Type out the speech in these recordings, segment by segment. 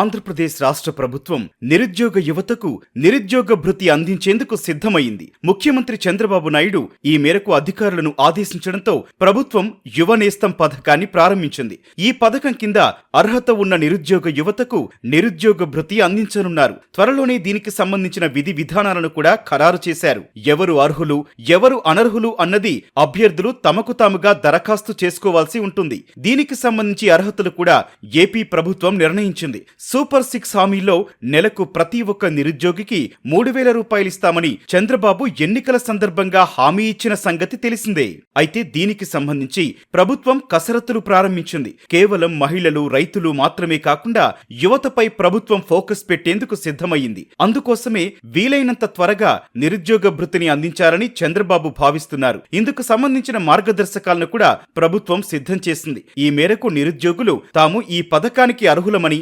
ఆంధ్రప్రదేశ్ రాష్ట్ర ప్రభుత్వం నిరుద్యోగ యువతకు నిరుద్యోగ భృతి అందించేందుకు సిద్ధమైంది. ముఖ్యమంత్రి చంద్రబాబు నాయుడు ఈ మేరకు అధికారులను ఆదేశించడంతో ప్రభుత్వం యువనేస్తం పథకాన్ని ప్రారంభించింది. ఈ పథకం కింద అర్హత ఉన్న నిరుద్యోగ యువతకు నిరుద్యోగ భృతి అందించనున్నారు. త్వరలోనే దీనికి సంబంధించిన విధి విధానాలను కూడా ఖరారు చేశారు. ఎవరు అర్హులు ఎవరు అనర్హులు అన్నది అభ్యర్థులు తమకు తాముగా దరఖాస్తు చేసుకోవాల్సి ఉంటుంది. దీనికి సంబంధించి అర్హతలు కూడా ఏపీ ప్రభుత్వం నిర్ణయించింది. సూపర్ సిక్స్ హామీలో నెలకు ప్రతి ఒక్క నిరుద్యోగికి మూడు వేల రూపాయలు ఇస్తామని చంద్రబాబు ఎన్నికల సందర్భంగా హామీ ఇచ్చిన సంగతి తెలిసిందే. అయితే దీనికి సంబంధించి ప్రభుత్వం కసరత్తులు ప్రారంభించింది. కేవలం మహిళలు రైతులు మాత్రమే కాకుండా యువతపై ప్రభుత్వం ఫోకస్ పెట్టేందుకు సిద్ధమయ్యింది. అందుకోసమే వీలైనంత త్వరగా నిరుద్యోగ భృతిని అందించాలని చంద్రబాబు భావిస్తున్నారు. ఇందుకు సంబంధించిన మార్గదర్శకాలను కూడా ప్రభుత్వం సిద్ధం చేసింది. ఈ మేరకు నిరుద్యోగులు తాము ఈ పథకానికి అర్హులమని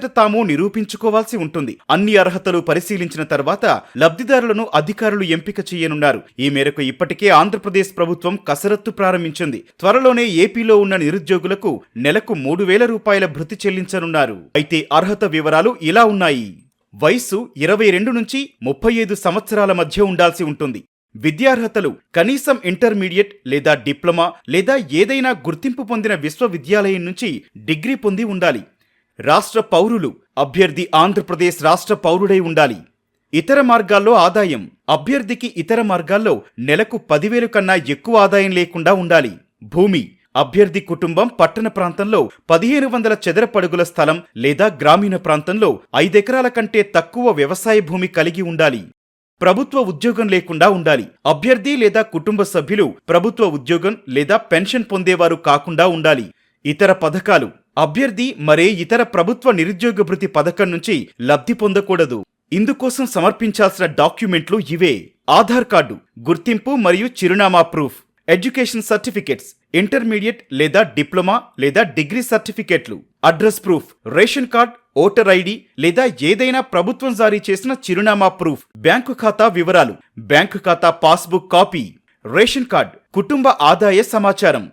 అంతట తాము నిరూపించుకోవాల్సి ఉంటుంది. అన్ని అర్హతలు పరిశీలించిన తర్వాత లబ్ధిదారులను అధికారులు ఎంపిక చేయనున్నారు. ఈ మేరకు ఇప్పటికే ఆంధ్రప్రదేశ్ ప్రభుత్వం కసరత్తు ప్రారంభించింది. త్వరలోనే ఏపీలో ఉన్న నిరుద్యోగులకు నెలకు మూడు వేల రూపాయల భృతి చెల్లించనున్నారు. అయితే అర్హత వివరాలు ఇలా ఉన్నాయి. వయస్సు ఇరవై రెండు నుంచి ముప్పై ఐదు సంవత్సరాల మధ్య ఉండాల్సి ఉంటుంది. విద్యార్హతలు కనీసం ఇంటర్మీడియట్ లేదా డిప్లొమా లేదా ఏదైనా గుర్తింపు పొందిన విశ్వవిద్యాలయం నుంచి డిగ్రీ పొంది ఉండాలి. రాష్ట్ర పౌరులు అభ్యర్థి ఆంధ్రప్రదేశ్ రాష్ట్ర పౌరుడై ఉండాలి. ఇతర మార్గాల్లో ఆదాయం అభ్యర్థికి ఇతర మార్గాల్లో నెలకు పదివేలు కన్నా ఎక్కువ ఆదాయం లేకుండా ఉండాలి. భూమి అభ్యర్థి కుటుంబం పట్టణ ప్రాంతంలో పదిహేను వందల చదరపడుగుల స్థలం లేదా గ్రామీణ ప్రాంతంలో ఐదెకరాల కంటే తక్కువ వ్యవసాయ భూమి కలిగి ఉండాలి. ప్రభుత్వ ఉద్యోగం లేకుండా ఉండాలి. అభ్యర్థి లేదా కుటుంబ సభ్యులు ప్రభుత్వ ఉద్యోగం లేదా పెన్షన్ పొందేవారు కాకుండా ఉండాలి. ఇతర పథకాలు. అభ్యర్థి మరే ఇతర ప్రభుత్వ నిరుద్యోగ భృతి పథకం నుంచి లబ్ధి పొందకూడదు. ఇందుకోసం సమర్పించాల్సిన డాక్యుమెంట్లు ఇవే. ఆధార్ కార్డు గుర్తింపు మరియు చిరునామా ప్రూఫ్ ఎడ్యుకేషన్ సర్టిఫికెట్స్ ఇంటర్మీడియట్ లేదా డిప్లొమా లేదా డిగ్రీ సర్టిఫికెట్లు address proof ration card voter ID లేదా ఏదైనా ప్రభుత్వం జారీ చేసిన చిరునామా ప్రూఫ్ బ్యాంకు ఖాతా వివరాలు బ్యాంకు ఖాతా పాస్బుక్ కాపీ రేషన్ కార్డ్ కుటుంబ ఆదాయ సమాచారం.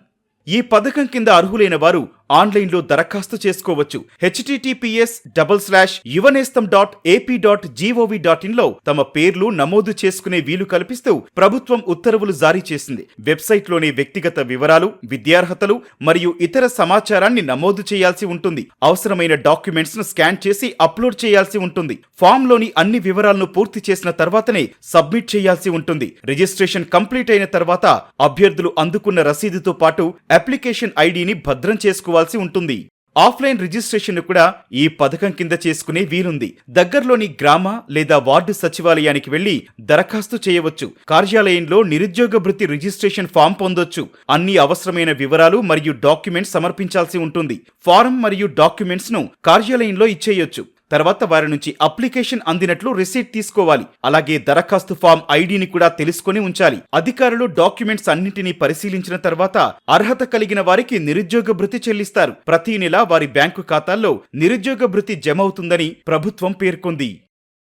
ఈ పథకం కింద అర్హులైన వారు ఆన్లైన్లో దరఖాస్తు చేసుకోవచ్చు. HTTPS double slash Yuvanestham dot AP dot G O V dot ఇన్లో తమ పేర్లు నమోదు చేసుకునే వీలు కల్పిస్తూ ప్రభుత్వం ఉత్తర్వులు జారీ చేసింది. వెబ్సైట్లోని వ్యక్తిగత వివరాలు విద్యార్హతలు మరియు ఇతర సమాచారాన్ని నమోదు చేయాల్సి ఉంటుంది. అవసరమైన డాక్యుమెంట్స్ను స్కాన్ చేసి అప్లోడ్ చేయాల్సి ఉంటుంది. ఫామ్లోని అన్ని వివరాలను పూర్తి చేసిన తర్వాతనే సబ్మిట్ చేయాల్సి ఉంటుంది. రిజిస్ట్రేషన్ కంప్లీట్ అయిన తర్వాత అభ్యర్థులు అందుకున్న రసీదుతో పాటు అప్లికేషన్ ఐడిని భద్రం చేసుకోవాల్సి ఉంటుంది. ఆఫ్లైన్ రిజిస్ట్రేషన్ కూడా ఈ పథకం కింద చేసుకునే వీలుంది. దగ్గరలోని గ్రామ లేదా వార్డు సచివాలయానికి వెళ్ళి దరఖాస్తు చేయవచ్చు. కార్యాలయంలో నిరుద్యోగ భృతి రిజిస్ట్రేషన్ ఫామ్ పొందొచ్చు. అన్ని అవసరమైన వివరాలు మరియు డాక్యుమెంట్స్ సమర్పించాల్సి ఉంటుంది. ఫారం మరియు డాక్యుమెంట్స్ను కార్యాలయంలో ఇచ్చేయొచ్చు. తర్వాత వారి నుంచి అప్లికేషన్ అందినట్లు రిసీట్ తీసుకోవాలి. అలాగే దరఖాస్తు ఫామ్ ఐడిని కూడా తెలుసుకొని ఉంచాలి. అధికారులు డాక్యుమెంట్స్ అన్నింటినీ పరిశీలించిన తర్వాత అర్హత కలిగిన వారికి నిరుద్యోగ భృతి చెల్లిస్తారు. ప్రతి నెల వారి బ్యాంకు ఖాతాల్లో నిరుద్యోగ భృతి జమ అవుతుందని ప్రభుత్వం పేర్కొంది.